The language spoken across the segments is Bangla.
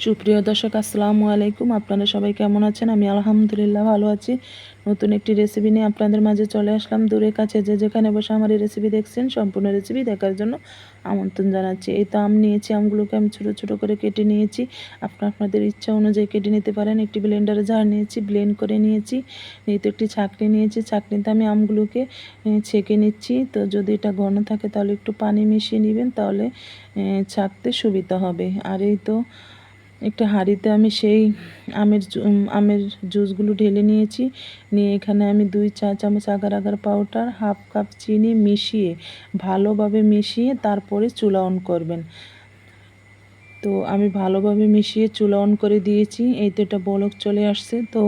সুপ্রিয় দর্শক, আসসালামু আলাইকুম। আপনারা সবাই কেমন আছেন? আমি আলহামদুলিল্লাহ ভালো আছি। নতুন একটি রেসিপি নিয়ে আপনাদের মাঝে চলে আসলাম। দূরে কাছে যে যেখানে বসে আমার এই রেসিপি দেখছেন, সম্পূর্ণ রেসিপি দেখার জন্য আমন্ত্রণ জানাচ্ছি। এই তো আম নিয়েছি, আমগুলোকে আমি ছোটো ছোটো করে কেটে নিয়েছি। আপনার আপনাদের ইচ্ছা অনুযায়ী কেটে নিতে পারেন। একটি ব্লেন্ডারে জার নিয়েছি ব্লেন্ড করে নিয়েছি। তো একটি ছাঁকনি নিয়েছি ছাঁকনিতে আমি আমগুলোকে ছেঁকে নিচ্ছি। তো যদি এটা ঘন থাকে তাহলে একটু পানি মিশিয়ে নেবেন, তাহলে ছাঁকতে সুবিধা হবে। আর এই তো একটা হাঁড়িতে আমি সেই আমের আমের জুসগুলো ঢেলে নিয়েছি। নিয়ে এখানে আমি দুই চা চামচ agar agar powder, half cup চিনি মিশিয়ে, ভালোভাবে মিশিয়ে তারপরে চুলা অন করবেন। তো আমি ভালোভাবে মিশিয়ে চুলা অন করে দিয়েছি। এই তো এটা বলক চলে আসছে। তো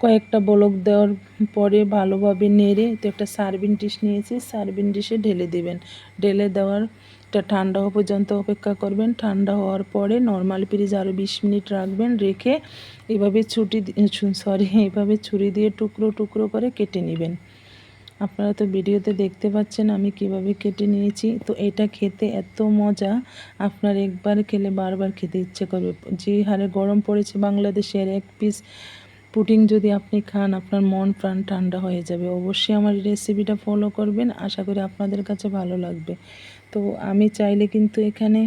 কয়েকটা বলক দেওয়ার পরে ভালোভাবে নেড়ে, তো একটা সার্ভিন ডিশ নিয়েছি। সার্ভিন ডিশে ঢেলে দেবেন। ঢেলে দেওয়ার এটা ঠান্ডা হওয়া পর্যন্ত অপেক্ষা করবেন। ঠান্ডা হওয়ার পরে নর্মাল ফ্রিজ আরও বিশ মিনিট রাখবেন, রেখে এভাবে ছুটি সরি এভাবে ছুরি দিয়ে টুকরো টুকরো করে কেটে নেবেন। আপনারা তো ভিডিওতে দেখতে পাচ্ছেন আমি কীভাবে কেটে নিয়েছি। তো এটা খেতে এত মজা, আপনার একবার খেলে বারবার খেতে ইচ্ছে করবে। যে হারে গরম পড়েছে বাংলাদেশের এক পিস পুডিং যদি আপনি খান, আপনার মন প্রাণ ঠান্ডা হয়ে যাবে। অবশ্যই আমার রেসিপিটা ফলো করবেন। আশা করি আপনাদের কাছে ভালো লাগবে। তো আমি চাইলে কিন্তু এখানে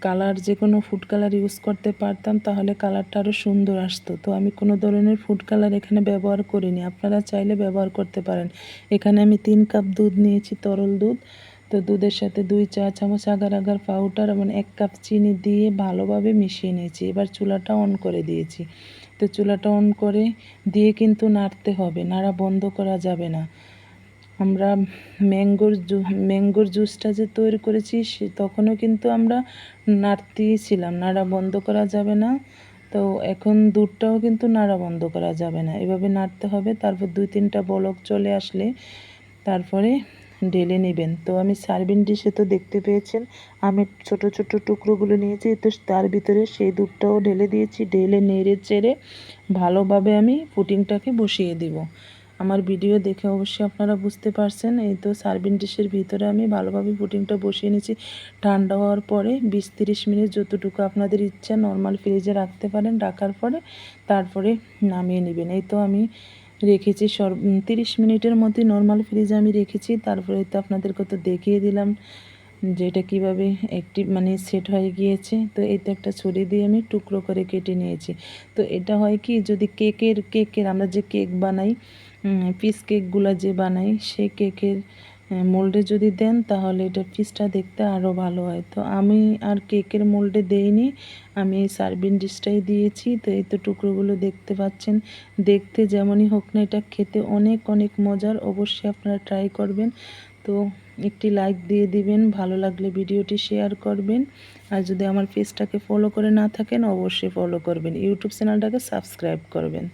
কালার যে কোনো ফুড কালার ইউজ করতে পারতাম, তাহলে কালারটা আরও সুন্দর আসতো। তো আমি কোনো ধরনের ফুড কালার এখানে ব্যবহার করিনি। আপনারা চাইলে ব্যবহার করতে পারেন। এখানে আমি তিন কাপ দুধ নিয়েছি, তরল দুধ। তো দুধের সাথে দুই চা চামচ আগার আগার পাউডার এবং এক কাপ চিনি দিয়ে ভালোভাবে মিশিয়ে নিয়েছি। এবার চুলাটা অন করে দিয়েছি। তো চুলাটা অন করে দিয়ে কিন্তু নাড়তে হবে। নাড়া বন্ধ করা যাবে না। আমরা ম্যাঙ্গোর জু, ম্যাঙ্গোর জুসটা যে তৈরি করেছি, সে তখনও কিন্তু আমরা নাড়তেই ছিলাম। নাড়া বন্ধ করা যাবে না। তো এখন দুধটাও কিন্তু নাড়া বন্ধ করা যাবে না। এভাবে নাড়তে হবে। তারপর দুই তিনটা বলক চলে আসলে তারপরে ঢেলে নেবেন। তো আমি সার্ভিং ডিশে তো দেখতে পেয়েছেন, আমি ছোট ছোট টুকরোগুলো নিয়েছি, তো তার ভিতরে সেই দুধটাও ঢেলে দিয়েছি, ঢেলে নেড়ে চেড়ে ভালোভাবে আমি পুটিংটাকে বসিয়ে দিব। আমার ভিডিও দেখে অবশ্যই আপনারা বুঝতে পারছেন, এই তো সার্ভিং ডিশের ভিতরে আমি ভালোভাবে পুটিংটা বসিয়ে নিয়েছি। ঠান্ডা হওয়ার পরে বিশ তিরিশ মিনিট যতটুকু আপনাদের ইচ্ছা, নর্মাল ফ্রিজে রাখতে পারেন, রাখার পরে তারপরে নামিয়ে নেবেন। এই তো আমি রেখেছি, সর তিরিশ মিনিটের মধ্যে নর্মাল ফ্রিজে আমি রেখেছি। তারপরে তো আপনাদেরকে তো দেখিয়ে দিলাম যে এটা কীভাবে একটি মানে সেট হয়ে গিয়েছে। তো তো একটা ছুরি দিয়ে আমি টুকরো করে কেটে নিয়েছি। তো এটা হয় কি, যদি কেকের কেকের আমরা যে কেক বানাই পিস কেকগুলো যে বানাই সে কেকের মোল্ডে যদি দেন তাহলে এটা পিসটা দেখতে আরও ভালো হয়। তো আমি আর কেকের মোল্ডে দেইনি, আমি এই সার্ভিং ডিশটাই দিয়েছি। তো এই তো টুকরোগুলো দেখতে পাচ্ছেন। দেখতে যেমনই হোক না এটা খেতে অনেক অনেক মজার। অবশ্যই আপনারা ট্রাই করবেন। তো একটি লাইক দিয়ে দিবেন, ভালো লাগলে ভিডিওটি শেয়ার করবেন। আর যদি আমার পেজটাকে ফলো করে না থাকেন, অবশ্যই ফলো করবেন। ইউটিউব চ্যানেলটাকে সাবস্ক্রাইব করবেন।